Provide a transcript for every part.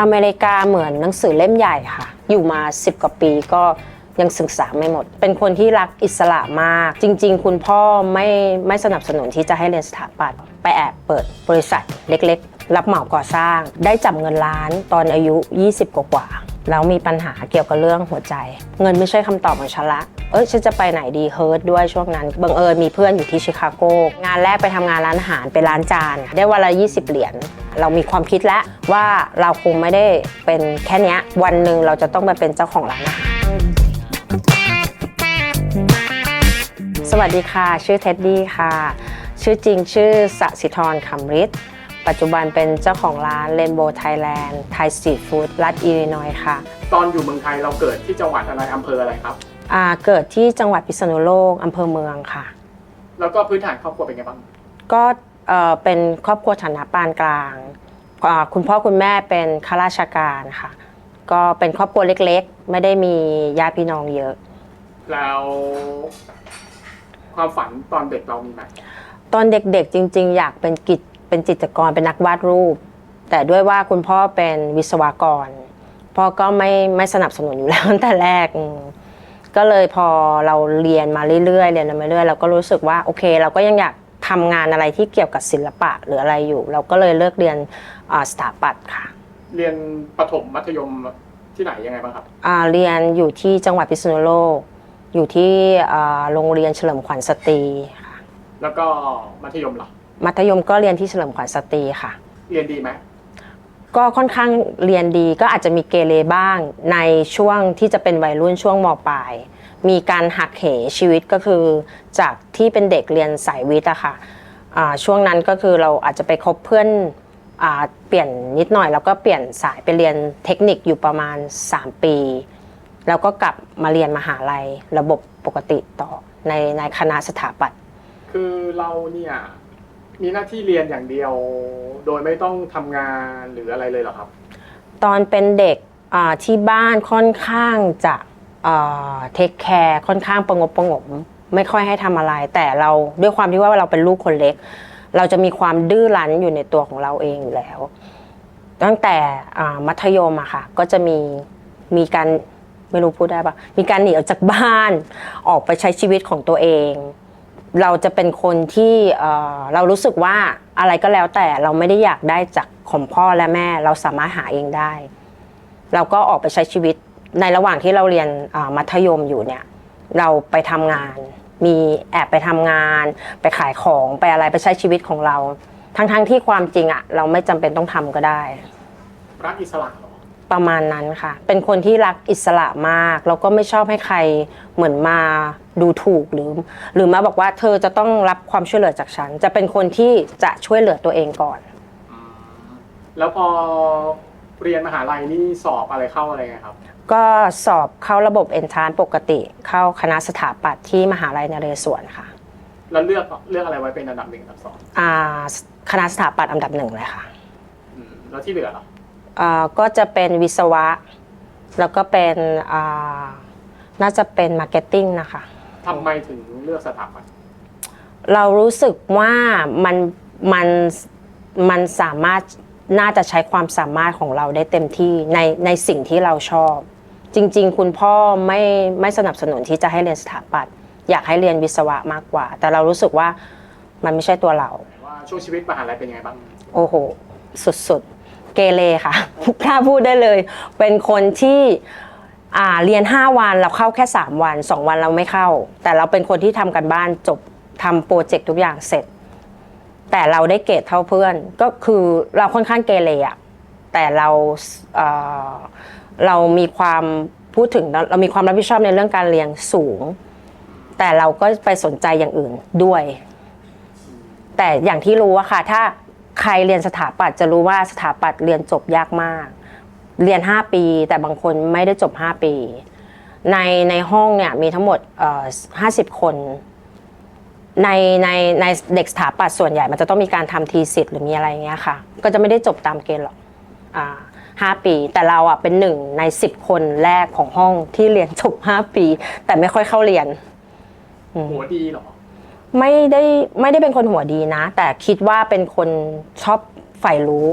อเมริกาเหมือนหนังสือเล่มใหญ่ค่ะ อยู่มา 10 กว่าปีก็ยังศึกษาไม่หมด เป็นคนที่รักอิสระมาก จริง ๆ คุณพ่อไม่ไม่สนับสนุนที่จะให้เรียนสถาปัตย์ไปแอบเปิดบริษัทเล็กๆ รับเหมาก่อสร้าง ได้จับเงินล้านตอนอายุ 20 กว่าๆแล้วมีปัญหาเกี่ยวกับเรื่องหัวใจ เงินไม่ใช่คำตอบของฉันละ เอ้ยฉันจะไปไหนดีเฮิร์ตด้วยช่วงนั้นบังเอิญมีเพื่อนอยู่ที่ชิคาโกงานแรกไปทำงานร้านอาหารเป็นร้านจาน ได้วันละ20 เหรียญเรามีความคิดแล้วว่าเราคงไม่ได้เป็นแค่นี้วันหนึ่งเราจะต้องมาเป็นเจ้าของร้านอาหารสวัสดีค่ะ ชื่อเท็ดดี้ค่ะ ชื่อจริงชื่อสสิธรคำริดปัจจุบันเป็นเจ้าของร้าน Rainbow Thailand ไทยสตรีทฟู้ดรัฐอิลลินอยค่ะ ตอนอยู่เมืองไทยเราเกิดที่จังหวัดอะไรอำเภออะไรครับ อ่าเกิดที่จังหวัดพิษณุโลกอำเภอเมืองค่ะ แล้วก็พื้นฐานครอบครัวเป็นไงบ้าง ก็เอ่อเป็นครอบครัวฐานะปานกลางอ่าคุณพ่อคุณแม่เป็นข้าราชการค่ะ ก็เป็นครอบครัวเล็กๆ ไม่ได้มีญาติพี่น้องเยอะ แล้วความฝันตอนเด็กเรามีไหมตอนเด็กๆจริง ๆ อยากเป็นกิจเป็นจิตรกรเป็นนักวาดรูป แต่ด้วยว่าคุณพ่อเป็นวิศวกรพ่อก็ไม่ไม่สนับสนุนอยู่แล้วตั้งแต่แรกอืม ก็เลยพอเราเรียนมาเรื่อยๆเรียนมาเรื่อยๆเราก็รู้สึกว่าโอเค เราก็ยังอยากทำงานอะไรที่เกี่ยวกับศิลปะหรืออะไรอยู่ เราก็เลยเลิกเรียนอ่าสถาปัตย์ค่ะ เรียนประถมมัธยมที่ไหนยังไงบ้างครับอ่าเรียนอยู่ที่จังหวัดพิษณุโลก อยู่ที่อ่าโรงเรียนเฉลิมขวัญสตรีค่ะแล้วก็มัธยมเหรอมัธยมก็เรียนที่เฉลิมขวัญสตรีค่ะ เรียนดีไหม ก็ค่อนข้างเรียนดีก็อาจจะมีเกเรบ้างในช่วงที่จะเป็นวัยรุ่นช่วงมปลาย มีการหักเหชีวิตก็คือ จากที่เป็นเด็กเรียนสายวิทย์อะค่ะช่วงนั้นก็คือเราอาจจะไปคบเพื่อนอเปลี่ยนนิดหน่อย แล้วก็เปลี่ยนสายไปเรียนเทคนิคอยู่ประมาณ 3 ปี แล้วก็กลับมาเรียนมหาลัยระบบปกติต่อในในคณะสถาปัตย์คือเราเนี่ย มีหน้าที่เรียนอย่างเดียว โดยไม่ต้องทำงานหรืออะไรเลยเหรอครับ ตอนเป็นเด็กอ่าที่บ้านค่อนข้างจะเทคแคร์ค่อนข้างประงบประหงมไม่ค่อยให้ทำอะไร แต่เราด้วยความที่ว่าเราเป็นลูกคนเล็ก เราจะมีความดื้อรั้นอยู่ในตัวของเราเองอยู่แล้ว ตั้งแต่อ่ามัธยมอะค่ะ ก็จะมีมีการไม่รู้พูดได้ปะมีการหนีออกจากบ้าน ออกไปใช้ชีวิตของตัวเอง เราจะเป็นคนที่เอ่อเรารู้สึกว่าอะไรก็แล้วแต่เราไม่ได้อยากได้จากของพ่อและแม่ เราสามารถหาเองได้ เราก็ออกไปใช้ชีวิตในระหว่างที่เราเรียนอ่ามัธยมอยู่เนี่ย เราไปทำงาน มีแอบไปทำงาน ไปขายของไปอะไรไปใช้ชีวิตของเรา ทั้งๆที่ความจริงอะเราไม่จำเป็นต้องทำก็ได้รักอิสระเหรอประมาณนั้นค่ะ เป็นคนที่รักอิสระมาก แล้วก็ไม่ชอบให้ใครเหมือนมา ดูถูกหรือ หรือมาบอกว่าเธอจะต้องรับความช่วยเหลือจากฉัน จะเป็นคนที่จะช่วยเหลือตัวเองก่อนอืมแล้วพอเรียนมหาลัยนี่สอบอะไรเข้าอะไรไงครับ ก็สอบเข้าระบบเอนทานปกติ เข้าคณะสถาปัตย์ที่มหาลัยนเรศวรค่ะ แล้วเลือกเลือกอะไรไว้เป็นอันดับหนึ่งอันดับสองอ่าคณะสถาปัตย์อันดับหนึ่งเลยค่ะอืมแล้วที่เหลือเหรออ่าก็จะเป็นวิศวะ แล้วก็เป็นอ่าน่าจะเป็นมาร์เก็ตติ้งนะคะ ทำไมถึงเลือกสถาปัตย์เรารู้สึกว่ามันมันมันสามารถน่าจะใช้ความสามารถของเราได้เต็มที่ในในสิ่งที่เราชอบ จริง ๆ คุณพ่อไม่ไม่สนับสนุนที่จะให้เรียนสถาปัตย์อยากให้เรียนวิศวะมากกว่า แต่เรารู้สึกว่ามันไม่ใช่ตัวเรา ว่าช่วงชีวิตมหาลัยเป็นยังไงบ้าง โอ้โห สุดๆ เกเรค่ะ กล้าพูดได้เลย เป็นคนที่ อ่าเรียน 5 วันเราเข้าแค่ 3 วัน 2 วันเราไม่เข้า แต่เราเป็นคนที่ทำกันบ้านจบทำโปรเจกต์ทุกอย่างเสร็จ แต่เราได้เกรดเท่าเพื่อน ก็คือเราค่อนข้างเกเรอะแต่เราเอ่อเรามีความพูดถึงเรามีความรับผิดชอบในเรื่องการเรียนสูง แต่เราก็ไปสนใจอย่างอื่นด้วย แต่อย่างที่รู้อะค่ะ ถ้าใครเรียนสถาปัตย์จะรู้ว่าสถาปัตย์เรียนจบยากมาก เรียน 5 ปี แต่บางคนไม่ได้จบ 5 ปี ในในห้องเนี่ยมีทั้งหมดเอ่อ50 คน ในในในเด็กสถาปัตย์ส่วนใหญ่ มันจะต้องมีการทำทีสิทธิ์หรือมีอะไรอย่างเงี้ยค่ะ ก็จะไม่ได้จบตามเกณฑ์หรอกอ่าห้าปี แต่เราอะเป็นหนึ่งใน10คนแรกของห้องที่เรียนจบ5ปี แต่ไม่ค่อยเข้าเรียนหัวดีเหรอ ไม่ได้ไม่ได้เป็นคนหัวดีนะ แต่คิดว่าเป็นคนชอบใฝ่รู้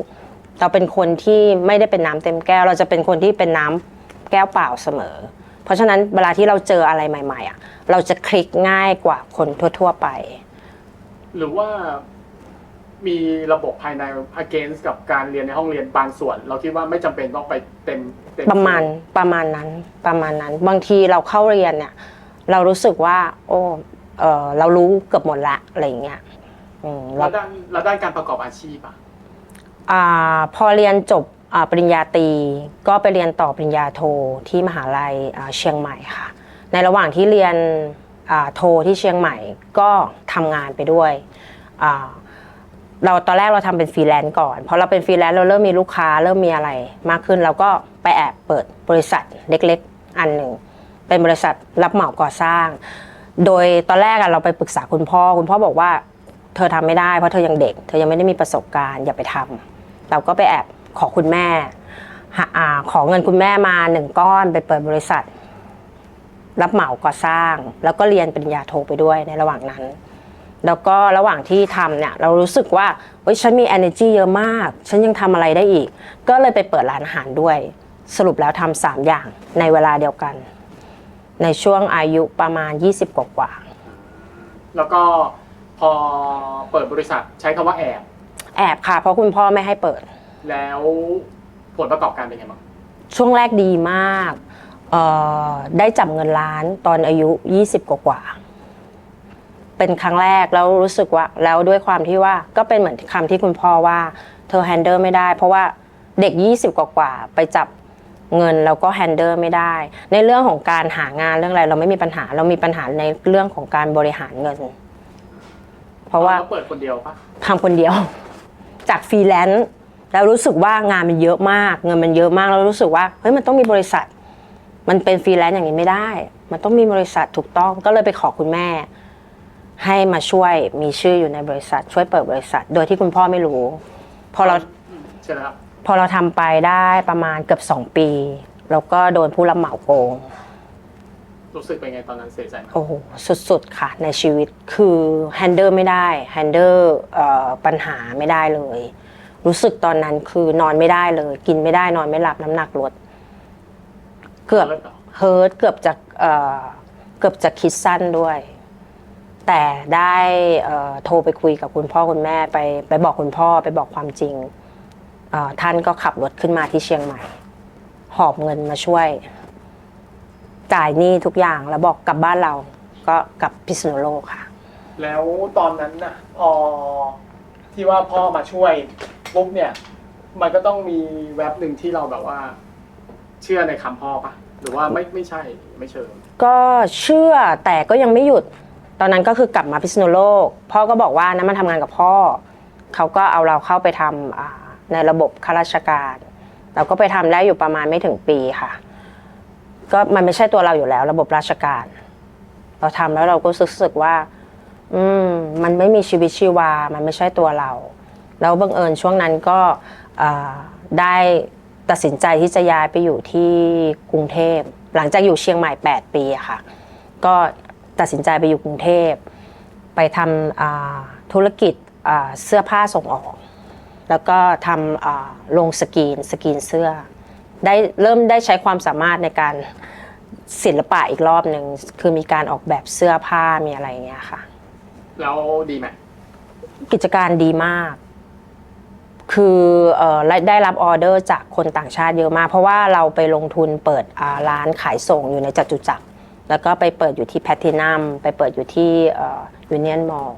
เราเป็นคนที่ไม่ได้เป็นน้ำเต็มแก้ว เราจะเป็นคนที่เป็นน้ำแก้วเปล่าเสมอ เพราะฉะนั้นเวลาที่เราเจออะไรใหม่ๆอะเราจะคลิกง่ายกว่าคนทั่ว ๆไป หรือว่ามีระบบภายใน against กับการเรียนในห้องเรียนบางส่วน เราคิดว่าไม่จำเป็นต้องไปเต็มเต็มประมาณประมาณนั้นประมาณนั้น บางทีเราเข้าเรียนเนี่ย เรารู้สึกว่า โอ้เออเรารู้เกือบหมดละอะไรอย่างเงี้ยอืมแล้แล้ววด้านแล้วด้านการประกอบอาชีพอะ อ่าพอเรียนจบอ่าปริญญาตรีก็ไปเรียนต่อปริญญาโทที่มหาลัยอ่าเชียงใหม่ค่ะ ในระหว่างที่เรียนอ่าโทที่เชียงใหม่ก็ทำงานไปด้วยอ่าเราตอนแรกเราทำเป็นฟรีแลนซ์ก่อนพอเราเป็นฟรีแลนซ์เราเริ่มมีลูกค้าเริ่มมีอะไรมากขึ้นเราก็ไปแอบเปิดบริษัทเล็กๆ อันหนึ่งเป็นบริษัทรับเหมาก่อสร้าง โดยตอนแรกอะเราไปปรึกษาคุณพ่อ คุณพ่อบอกว่า เธอทำไม่ได้เพราะเธอยังเด็ก เธอยังไม่ได้มีประสบการณ์อย่าไปทำ เราก็ไปแอบขอคุณแม่หาอ่าขอเงินคุณแม่มาหนึ่งก้อนไปเปิดบริษัท รับเหมาก่อสร้าง แล้วก็เรียนปริญญาโทไปด้วยในระหว่างนั้น แล้วก็ระหว่างที่ทำเนี่ย เรารู้สึกว่าเฮ้ยฉันมี energy เยอะมาก ฉันยังทำอะไรได้อีก ก็เลยไปเปิดร้านอาหารด้วย สรุปแล้วทำสามอย่างในเวลาเดียวกัน ในช่วงอายุประมาณ 20 กว่าๆแล้วก็พอเปิดบริษัทใช้คำว่าแอบ แอบค่ะ เพราะคุณพ่อไม่ให้เปิด แล้วผลประกอบการเป็นไงบ้างช่วงแรกดีมากเอ่อได้จับเงินล้านตอนอายุ 20 กว่ากว่าๆเป็นครั้งแรกแล้วรู้สึกว่า แล้วด้วยความที่ว่าก็เป็นเหมือนคำที่คุณพ่อว่า เธอแฮนเดิลไม่ได้ เพราะว่าเด็ก 20 กว่ากว่าๆไปจับเงินแล้วก็แฮนเดิลไม่ได้ ในเรื่องของการหางานเรื่องอะไร เราไม่มีปัญหาเรามีปัญหาในเรื่องของการบริหารเงิน เพราะว่าเปิดคนเดียวปะทำคนเดียว จากฟรีแลนซ์แล้วรู้สึกว่างานมันเยอะมาก เงินมันเยอะมากแล้วรู้สึกว่าเฮ้ยมันต้องมีบริษัท มันเป็นฟรีแลนซ์อย่างนี้ไม่ได้ มันต้องมีบริษัทถูกต้องก็เลยไปขอคุณแม่ ให้มาช่วยมีชื่ออยู่ในบริษัท ช่วยเปิดบริษัท โดยที่คุณพ่อไม่รู้ พอเราใช่ไหมครับพอเราทำไปได้ประมาณเกือบสองปี แล้วก็โดนผู้รับเหมาโกง รู้สึกเป็นไงตอนนั้นเสียใจไหมโอ้โหสุดๆค่ะในชีวิตคือแฮนเดิลไม่ได้แฮนเดิลปัญหาไม่ได้เลย รู้สึกตอนนั้นคือนอนไม่ได้เลย กินไม่ได้นอนไม่หลับน้ำหนักลด เกือบเลิกหรอเฮิร์ตเกือบจะเอ่อเกือบจะคิดสั้นด้วย แต่ได้เอ่อโทรไปคุยกับคุณพ่อคุณแม่ไปไปบอกคุณพ่อไปบอกความจริงเอ่อท่านก็ขับรถขึ้นมาที่เชียงใหม่ หอบเงินมาช่วย จ่ายหนี้ทุกอย่างแล้วบอกกลับบ้านเราก็กลับพิษณุโลกค่ะ แล้วตอนนั้นน่ะพอที่ว่าพ่อมาช่วยปุ๊บเนี่ย มันก็ต้องมีแว็บหนึ่งที่เราแบบว่า เชื่อในคำพ่อปะหรือว่าไม่ไม่ใช่ไม่เชิงก็เชื่อแต่ก็ยังไม่หยุด ตอนนั้นก็คือกลับมาพิษณุโลก พ่อก็บอกว่านั้นมาทำงานกับพ่อ เขาก็เอาเราเข้าไปทำอ่าในระบบข้าราชการ เราก็ไปทำได้อยู่ประมาณไม่ถึงปีค่ะ ก็มันไม่ใช่ตัวเราอยู่แล้ว ระบบราชการ เราทำแล้วเราก็รู้สึกว่า อืม มันไม่มีชีวิตชีวา มันไม่ใช่ตัวเรา แล้วบังเอิญช่วงนั้นก็ได้ตัดสินใจที่จะย้ายไปอยู่ที่กรุงเทพ หลังจากอยู่เชียงใหม่ 8 ปีค่ะ ก็ตัดสินใจไปอยู่กรุงเทพ ไปทำธุรกิจเสื้อผ้าส่งออก แล้วก็ทำอ่าลงสกรีนสกรีนเสื้อ ได้เริ่มได้ใช้ความสามารถในการศิลปะอีกรอบหนึ่งคือมีการออกแบบเสื้อผ้ามีอะไรอย่างเงี้ยค่ะ แล้วดีไหมกิจการดีมาก คือเอ่อได้ได้รับออเดอร์จากคนต่างชาติเยอะมาก เพราะว่าเราไปลงทุนเปิดอ่าร้านขายส่งอยู่ในจตุจักรแล้วก็ไปเปิดอยู่ที่แพทินัมไปเปิดอยู่ที่ยูเนียนมอล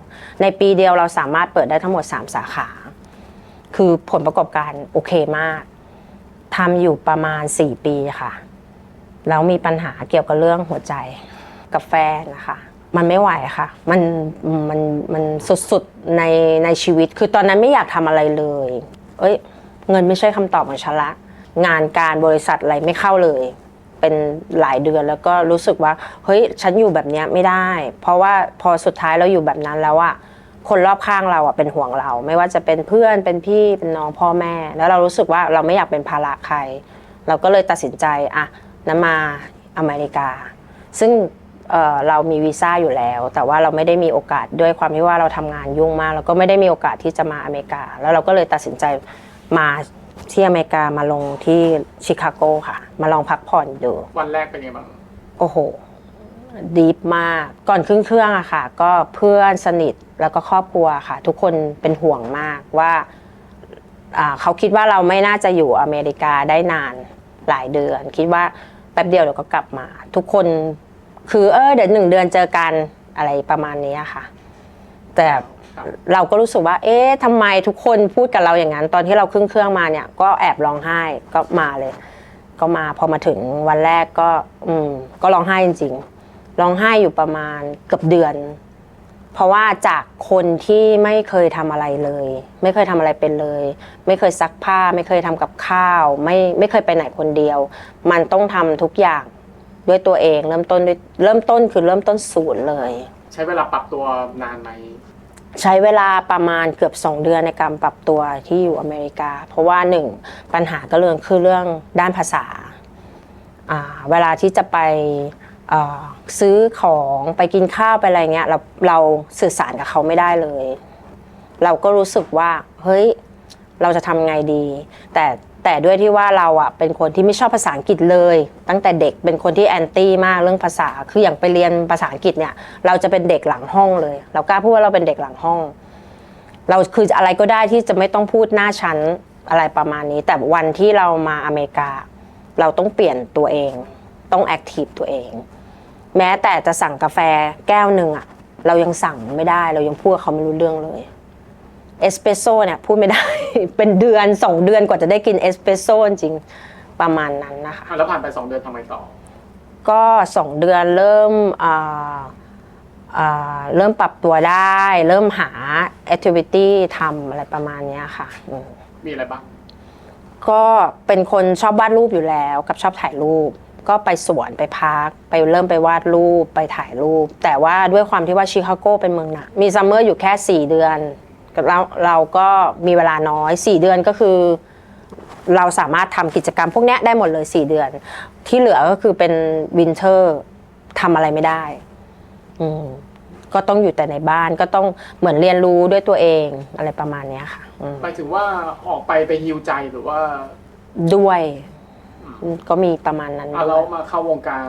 ในปีเดียวเราสามารถเปิดได้ทั้งหมด 3 สาขา คือผลประกอบการโอเคมาก ทำอยู่ประมาณ 4 ปีค่ะ แล้วมีปัญหาเกี่ยวกับเรื่องหัวใจกับแฟนนะคะมันไม่ไหวค่ะ มันมันมันสุดๆในในชีวิต คือตอนนั้นไม่อยากทำอะไรเลย เอ้ย เงินไม่ใช่คำตอบของฉันละ งานการบริษัทอะไรไม่เข้าเลย เป็นหลายเดือนแล้วก็รู้สึกว่า เฮ้ย ฉันอยู่แบบเนี้ยไม่ได้ เพราะว่าพอสุดท้ายเราอยู่แบบนั้นแล้วอะ คนรอบข้างเราอะเป็นห่วงเรา ไม่ว่าจะเป็นเพื่อนเป็นพี่เป็นน้องพ่อแม่ แล้วเรารู้สึกว่าเราไม่อยากเป็นภาระใคร เราก็เลยตัดสินใจอะนั้นมาอเมริกา ซึ่งเอ่อเรามีวีซ่าอยู่แล้ว แต่ว่าเราไม่ได้มีโอกาสด้วยความที่ว่าเราทำงานยุ่งมากแล้วก็ไม่ได้มีโอกาสที่จะมาอเมริกา แล้วเราก็เลยตัดสินใจมาที่อเมริกามาลงที่ชิคาโกค่ะ มาลองพักผ่อนดูวันแรกเป็นไงบ้างโอ้โห ดีฟมาก ก่อนขึ้นเครื่องอะค่ะ ก็เพื่อนสนิทแล้วก็ครอบครัวค่ะ ทุกคนเป็นห่วงมากว่าอ่าเขาคิดว่าเราไม่น่าจะอยู่อเมริกาได้นานหลายเดือน คิดว่าแป๊บเดียวเดี๋ยวก็กลับมา ทุกคนคือเออเดี๋ยวหนึ่งเดือนเจอกันอะไรประมาณนี้อะค่ะ แต่ครับเราก็รู้สึกว่า เอ๊ะทำไมทุกคนพูดกับเราอย่างนั้น ตอนที่เราขึ้นเครื่องมาเนี่ย ก็แอบร้องไห้ก็มาเลย ก็มาพอมาถึงวันแรกก็ อืม ก็ร้องไห้จริงๆ ร้องไห้อยู่ประมาณเกือบเดือน เพราะว่าจากคนที่ไม่เคยทำอะไรเลย ไม่เคยทำอะไรเป็นเลย ไม่เคยซักผ้า ไม่เคยทำกับข้าว ไม่ไม่เคยไปไหนคนเดียว มันต้องทำทุกอย่างด้วยตัวเองเริ่มต้นด้วยเริ่มต้นคือเริ่มต้นศูนย์เลย ใช้เวลาปรับตัวนานไหมใช้เวลาประมาณเกือบ 2 เดือนในการปรับตัวที่อยู่อเมริกา เพราะว่าหนึ่งปัญหาก็เรื่องคือเรื่องด้านภาษาอ่าเวลาที่จะไปเอ่อ ซื้อของไปกินข้าวไปอะไรเงี้ยเราเราสื่อสารกับเขาไม่ได้เลย เราก็รู้สึกว่าเฮ้ยเราจะทำไงดี แต่แต่ด้วยที่ว่าเราอะเป็นคนที่ไม่ชอบภาษาอังกฤษเลย ตั้งแต่เด็กเป็นคนที่แอนตี้มากเรื่องภาษาคืออย่างไปเรียนภาษาอังกฤษเนี่ย เราจะเป็นเด็กหลังห้องเลย เรากล้าพูดว่าเราเป็นเด็กหลังห้อง เราคืออะไรก็ได้ที่จะไม่ต้องพูดหน้าชั้นอะไรประมาณนี้ แต่วันที่เรามาอเมริกา เราต้องเปลี่ยนตัวเอง ต้องแอคทีฟตัวเอง แม้แต่จะสั่งกาแฟแก้วหนึ่งอะเรายังสั่งไม่ได้ เรายังพูดกับเขาไม่รู้เรื่องเลยเอสเปรสโซ่เนี่ยพูดไม่ได้ เป็นเดือนสองเดือนกว่าจะได้กินเอสเปรสโซ่จริงๆประมาณนั้นนะคะอะแล้วผ่านไปสองเดือนทำไมต่อ ก็สองเดือนเริ่มอ่าอ่าเริ่มปรับตัวได้ เริ่มหา activity ทำอะไรประมาณเนี้ยค่ะอืมมีอะไรบ้าง ก็เป็นคนชอบวาดรูปอยู่แล้ว กับชอบถ่ายรูป ก็ไปสวนไปพัก ไปเริ่มไปวาดรูปไปถ่ายรูป แต่ว่าด้วยความที่ว่าชิคาโกเป็นเมืองหนักมีซัมเมอร์อยู่แค่ 4 เดือนเราเราก็มีเวลาน้อย 4 เดือนก็คือ เราสามารถทำกิจกรรมพวกเนี้ยได้หมดเลย 4 เดือน ที่เหลือก็คือเป็นวินเทอร์ทำอะไรไม่ได้อืมก็ต้องอยู่แต่ในบ้านก็ต้องเหมือนเรียนรู้ด้วยตัวเองอะไรประมาณเนี้ยค่ะอืมหมายถึงว่าออกไปไปฮิวใจหรือว่าด้วย ก็มีประมาณนั้นอะด้เราวยมาเข้าวงการ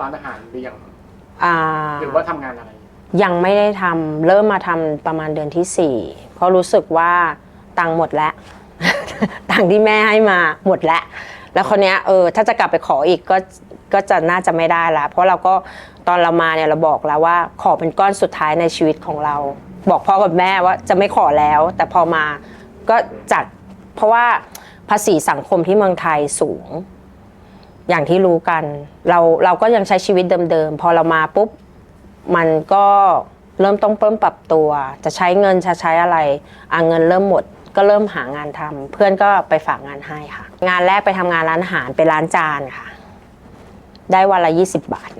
ร้านอาหารหรือยังอ่า หรือว่าทำงานอะไร ยังไม่ได้ทำเริ่มมาทำประมาณเดือนที่สี่เพราะรู้สึกว่าตังค์หมดแล้ว ตังค์ที่แม่ให้มาหมดแล้วแล้วคนนี้ยเออถ้าจะกลับไปขออีกก็ก็จะน่าจะไม่ได้ละเพราะเราก็ตอนเรามาเนี่ยเราบอกแล้วว่าขอเป็นก้อนสุดท้ายในชีวิตของเรา บอกพ่อกับแม่ว่าจะไม่ขอแล้ว แต่พอมาก็จัดเพราะว่า ภาษีสังคมที่เมืองไทยสูง อย่างที่รู้กัน เราเราก็ยังใช้ชีวิตเดิมๆ พอเรามาปุ๊บ มันก็เริ่มต้องเพิ่มปรับตัว จะใช้เงินจะใช้อะไรอะเงินเริ่มหมดก็เริ่มหางานทำเพื่อนก็ไปฝากงานให้ค่ะ งานแรกไปทำงานร้านอาหารไปนร้านจานค่ะ ได้วันละ20บาท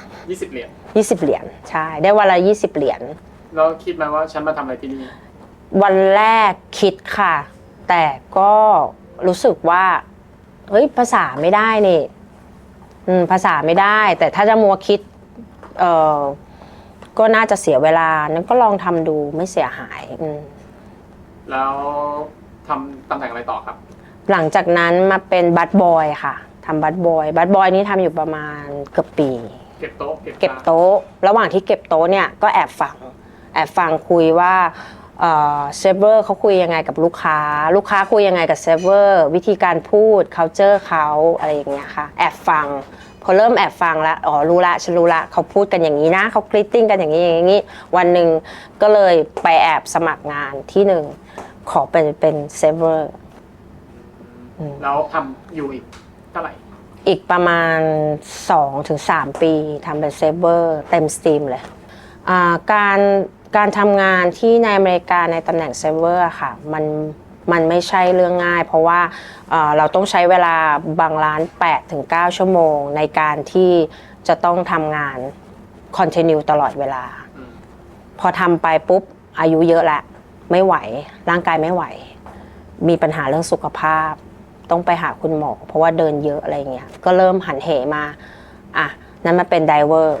20เหรียญ20เหรียญใช่ ได้วันละ20เหรียญแล้วคิดไหมว่าฉันมาทำอะไรที่นี่ วันแรกคิดค่ะ แต่ก็ รู้สึกว่าเฮ้ยภาษาไม่ได้นี่อืมภาษาไม่ได้ แต่ถ้าจะมัวคิดเออก็น่าจะเสียเวลานั้นก็ลองทำดูไม่เสียหายอืมแล้วทำตำแหน่งอะไรต่อครับ หลังจากนั้นมาเป็นบัตบอยค่ะทำบัตบอย บัตบอยนี่ทำอยู่ประมาณเกือบปี เก็บโต๊ะเก็บเก็บจานโต๊ะ ระหว่างที่เก็บโต๊ะเนี่ยก็แอบฟัง แอบฟังคุยว่า เซฟเวอร์เขาคุยยังไงกับลูกค้า ลูกค้าคุยยังไงกับเซฟเวอร์วิธีการพูด culture เขาอะไรอย่างเงี้ยค่ะ แอบฟัง พอเริ่มแอบฟังแล้วอ๋อรู้ละฉันรู้ละเขาพูดกันอย่างนี้นะเขากริตติ้งกันอย่างนี้อย่างนี้วันหนึ่งก็เลยไปแอบสมัครงานที่หนึ่งขอเป็นเป็นเซฟเวอร์แล้วทำอยู่อีกเท่าไหร่อีกประมาณ 2-3 ปีทำเป็นเซฟเวอร์เต็มสตรีมเลยอ่าการ การทำงานที่ในอเมริกาในตำแหน่งเซฟเวอร์ค่ะมันมันไม่ใช่เรื่องง่าย เพราะว่าเอ่อเราต้องใช้เวลาบางร้าน8-9ชั่วโมง ในการที่จะต้องทำงานคอน t i เนียตลอดเวลาอืมพอทำไปปุ๊บอายุเยอะแล้วไม่ไหว ร่างกายไม่ไหว มีปัญหาเรื่องสุขภาพ ต้องไปหาคุณหมอ เพราะว่าเดินเยอะอะไรเงี้ยก็เริ่มหันเหมา อะ นั้นมาเป็นไดเวอร์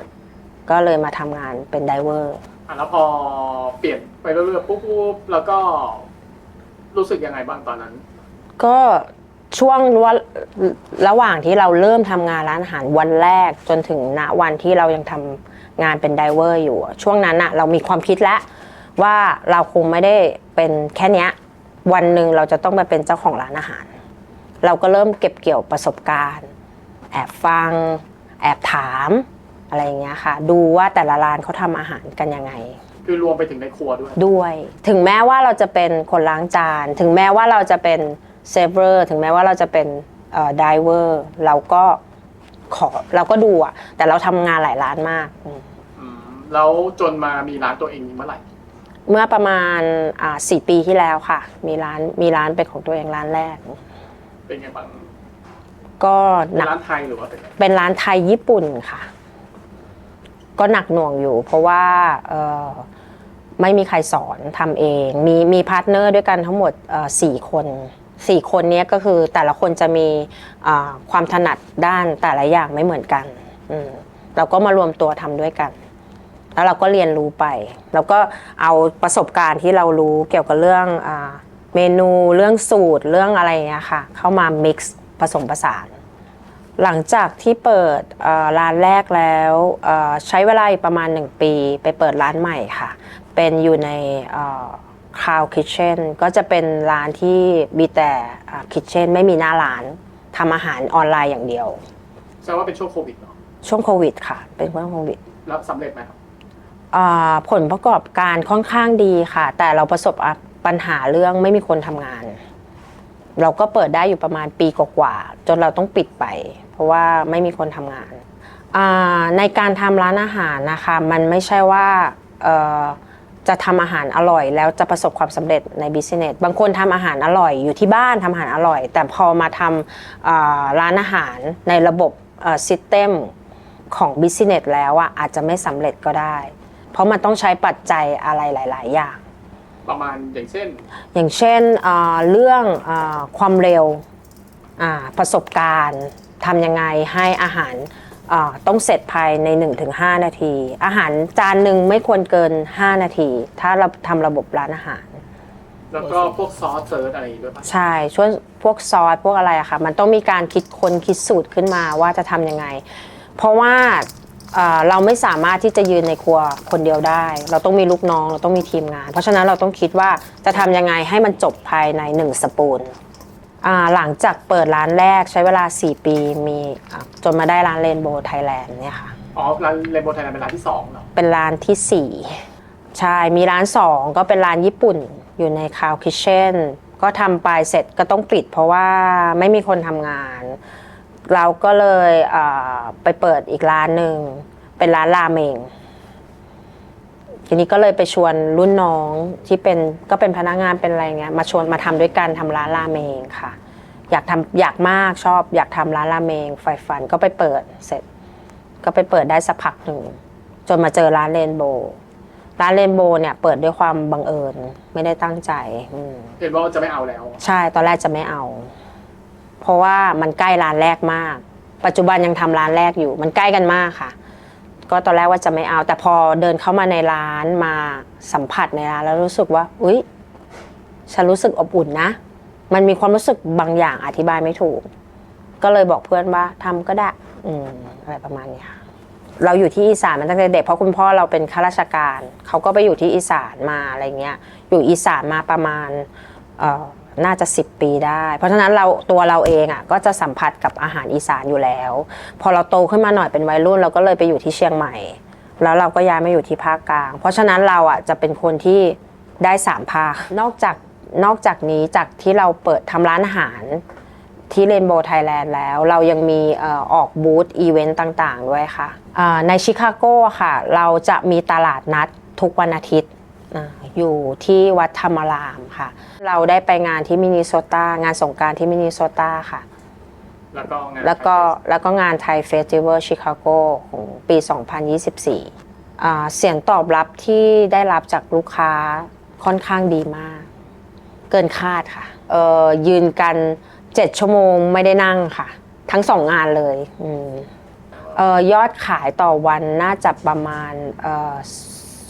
ก็เลยมาทำงานเป็นไดเวอร์ อะแล้วพอเปลี่ยนไปเรื่อยๆปุ๊บปุ๊บแล้วก็รู้สึกยังไงบ้างตอนนั้น ก็ช่วงว่าระหว่างที่เราเริ่มทำงานร้านอาหารวันแรกจนถึงณวันที่เรายังทำงานเป็นไดเวอร์อยู่อะช่วงนั้นอะเรามีความคิดแล้วว่าเราคงไม่ได้เป็นแค่เนี้ย วันหนึ่งเราจะต้องไปเป็นเจ้าของร้านอาหาร เราก็เริ่มเก็บเกี่ยวประสบการณ์ แอบฟัง แอบถาม อะไรอย่างเงี้ยค่ะ ดูว่าแต่ละร้านเขาทำอาหารกันยังไง คือรวมไปถึงในครัวด้วย ด้วย ถึงแม้ว่าเราจะเป็นคนล้างจาน ถึงแม้ว่าเราจะเป็นเซฟเวอร์ถึงแม้ว่าเราจะเป็นไดเวอร์เราก็ขอเราก็ดูอะแต่เราทำงานหลายร้านมากอืมอืมแล้วจนมามีร้านตัวเองเมื่อไหร่ เมื่อประมาณอ่าสี่ปีที่แล้วค่ะ มีร้านมีร้านเป็นของตัวเองร้านแรก เป็นไงบ้างก็หเป็นนักร้านไทยหรือว่าเป็นอะไรเป็นร้านไทยญี่ปุ่นค่ะ ก็หนักหน่วงอยู่ เพราะว่าไม่มีใครสอนทำเอง มีมีพาร์ทเนอร์ด้วยกันทั้งหมดสี่คนสี่คนนี้ก็คือแต่ละคนจะมีความถนัดด้านแต่ละอย่างไม่เหมือนกันอืมเราก็มารวมตัวทำด้วยกัน แล้วเราก็เรียนรู้ไป แล้วก็เอาประสบการณ์ที่เรารู้เกี่ยวกับเรื่องอเมนูเรื่องสูตรเรื่องอะไรอย่างเงี้ยค่ะ เข้ามา mix ผสมผสาน หลังจากที่เปิดเอ่อร้านแรกแล้วเอ่อใช้เวลาอีกประมาณ 1 ปี ไปเปิดร้านใหม่ค่ะ เป็นอยู่ในคาวคิ t เช่นก็จะเป็นร้านที่มีแต่คิ t เช่นไม่มีหน้าร้านทำอาหารออนไลน์อย่างเดียวแสดงว่าเป็นช่วงโควิดเนาะช่วงโควิดค่ะ เป็นช่วงโควิด แล้วสำเร็จไหมครับอ่าผลประกอบการค่อนข้างดีค่ะ แต่เราประสบอะปัญหาเรื่องไม่มีคนทำงาน เราก็เปิดได้อยู่ประมาณปีกว่าๆจนเราต้องปิดไปเพ ราะว่าไม่มีคนทำงานอ่าในการทำร้านอาหารนะคะ มันไม่ใช่ว่าเอ่อจะทำอาหารอร่อย แล้วจะประสบความสำเร็จในบิสเนสบางคนทำอาหารอร่อยอยู่ที่บ้านทำอาหารอร่อย แต่พอมาทำอ่าร้านอาหารในระบบซิสเต็มของบิสเนสแล้วอะอาจจะไม่สำเร็จก็ได้ เพราะมันต้องใช้ปัจจัยอะไรหลาย ๆ อย่าง ประมาณอย่างเช่น อย่างเช่นอ่าเรื่องอาความเร็วอ่าประสบการณ์ ทำยังไงให้อาหารอ่าต้องเสร็จภายใน 1-5 นาที อาหารจานหนึ่งไม่ควรเกิน 5 นาที ถ้าเราทำระบบร้านอาหาร แล้วก็พวกซอสเซิร์ชอะไรอย่างงี้ด้วยปะใช่ช่วยพวกซอสพวกอะไรอะค่ะ มันต้องมีการคิดคนคิดสูตรขึ้นมาว่าจะทำยังไง เพราะว่าเอ่อเราไม่สามารถที่จะยืนในครัวคนเดียวได้ เราต้องมีลูกน้อง เราต้องมีทีมงาน เพราะฉะนั้นเราต้องคิดว่าจะทำยังไงให้มันจบภายใน 1 สปูนอ่า หลังจากเปิดร้านแรกใช้เวลา 4 ปีมีอะจนมาได้ร้านเรนโบว์ไทยแลนด์เนี่ยค่ะ อ๋อ ร้านเรนโบว์ไทยแลนด์เป็นร้านที่สองเหรอ เป็นร้านทีสี่ 4 ใช่ มีร้าน 2 ก็เป็นร้านญี่ปุ่นอยู่ในคาวคิ t เช่นก็ทำไปเสร็จก็ต้องปิดเพราะว่าไม่มีคนทำงาน เราก็เลยเอ่อไปเปิดอีกร้านหนึ่ง เป็นร้านราเมง ทีนี้ก็เลยไปชวนรุ่นน้องที่เป็นก็เป็นพนักงานเป็นอะไรเงี้ยมาชวนมาทำด้วยกันทำร้านราเมงค่ะ อยากทำอยากมากชอบ อยากทำร้านราเมงไฟฟันก็ไปเปิดเสร็จ ก็ไปเปิดได้สักพักหนึ่งจนมาเจอร้านเรนโบว์ร้านเรนโบว์เนี่ยเปิดด้วยความบังเอิญไม่ได้ตั้งใจอืมเห็นว่าจะไม่เอาแล้ว ใช่ตอนแรกจะไม่เอา เพราะว่ามันใกล้ร้านแรกมาก ปัจจุบันยังทำร้านแรกอยู่ มันใกล้กันมากค่ะ ก็ตอนแรกว่าจะไม่เอา แต่พอเดินเข้ามาในร้านมาสัมผัสในร้านแล้วรู้สึกว่า อุ๊ย ฉันรู้สึกอบอุ่นนะ มันมีความรู้สึกบางอย่างอธิบายไม่ถูก ก็เลยบอกเพื่อนว่าทำก็ได้ อืมอะไรประมาณนี้ค่ะเราอยู่ที่อีสานมาตั้งแต่เด็กเพราะคุณพ่อเราเป็นข้าราชการเขาก็ไปอยู่ที่อีสานมาอะไรเงี้ย อยู่อีสานมาประมาณเอ่อ น่าจะ 10 ปีได้ เพราะฉะนั้นเราตัวเราเองอะก็จะสัมผัสกับอาหารอีสานอยู่แล้ว พอเราโตขึ้นมาหน่อยเป็นวัยรุ่น เราก็เลยไปอยู่ที่เชียงใหม่ แล้วเราก็ย้ายมาอยู่ที่ภาคกลาง เพราะฉะนั้นเราอะจะเป็นคนที่ได้สามภาคนอกจากนอกจากนี้จากที่เราเปิดทำร้านอาหารที่เรนโบว์ไทยแลนด์แล้ว เรายังมีออกบูธอีเวนต์ต่างๆ ด้วยค่ะในชิคาโกค่ะ เราจะมีตลาดนัดทุกวันอาทิตย์ อ่าอยู่ที่วัดธรรมารามค่ะ เราได้ไปงานที่มินนิโซตางานสงกรารที่มินนิโซตาค่ะ แล้วก็งานแล้วก็แล้วก็งานไทยเฟสติวัลชิคาโกของปี 2024อ่าเสียงตอบรับที่ได้รับจากลูกค้าค่อนข้างดีมาก เกินคาดค่ะเอ่อยืนกัน 7 ชั่วโมงไม่ได้นั่งค่ะ ทั้งสองงานเลยอืมเอ่อยอดขายต่อวันน่าจะประมาณเอ่อ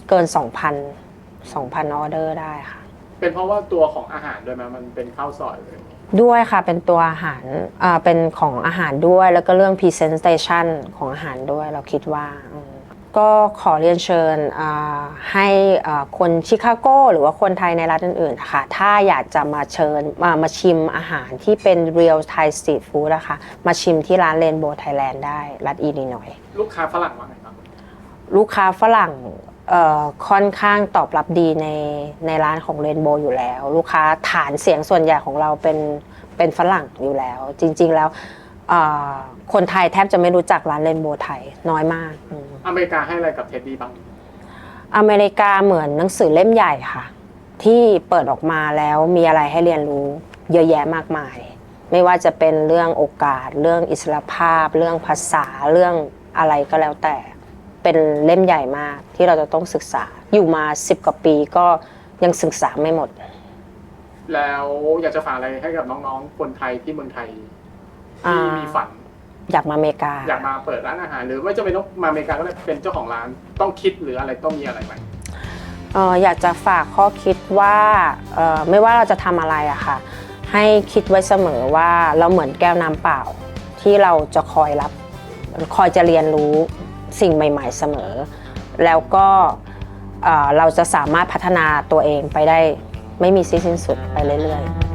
เกิน 2,000 2,000ออเดอร์ได้ค่ะ เป็นเพราะว่าตัวของอาหารด้วยไหมมันเป็นข้าวซอยเลยด้วยค่ะเป็นตัวอาหารอ่าเป็นของอาหารด้วยแล้วก็เรื่อง presentation ของอาหารด้วยเราคิดว่าอืมก็ขอเรียนเชิญอ่าให้อ่าคนชิคาโกหรือว่าคนไทยในรัฐอื่นๆนะคะถ้าอยากจะมาเชิญมามาชิมอาหารที่เป็น real Thai street food นะคะมาชิมที่ร้าน Rainbow Thailand ได้รัฐอีลินอย ลูกค้าฝรั่งว่าไงบ้างลูกค้าฝรั่งเอ่อ ค่อนข้างตอบรับดีในในร้านของเรนโบว์อยู่แล้ว ลูกค้าฐานเสียงส่วนใหญ่ของเราเป็นเป็นฝรั่งอยู่แล้ว จริง ๆแล้วเอ่อคนไทยแทบจะไม่รู้จักร้านเรนโบว์ไทยน้อยมากอืมอเมริกาให้อะไรกับเท็ดดี้บ้าง อเมริกาเหมือนหนังสือเล่มใหญ่ค่ะ ที่เปิดออกมาแล้วมีอะไรให้เรียนรู้เยอะแยะมากมาย ไม่ว่าจะเป็นเรื่องโอกาส เรื่องอิสรภาพ เรื่องภาษาเรื่องอะไรก็แล้วแต่ เป็นเล่มใหญ่มากที่เราจะต้องศึกษา อยู่มา10กว่าปีก็ยังศึกษาไม่หมด แล้วอยากจะฝากอะไรให้กับน้องๆ คนไทยที่เมืองไทยอ่าที่มีฝัน อยากมาอเมริกา อยากมาเปิดร้านอาหาร หรือไม่จะเป็นต้องมาอเมริกาก็ได้เป็นเจ้าของร้านต้องคิดหรืออะไรต้องมีอะไรไหมเอ่ออยากจะฝากข้อคิดว่าเอ่อไม่ว่าเราจะทำอะไรอะค่ะ ให้คิดไว้เสมอว่าเราเหมือนแก้วน้ำเปล่า ที่เราจะคอยรับ คอยจะเรียนรู้ สิ่งใหม่ ๆเสมอ แล้วก็เราจะสามารถพัฒนาตัวเองไปได้ไม่มีสิ้นสุดไปเรื่อยๆ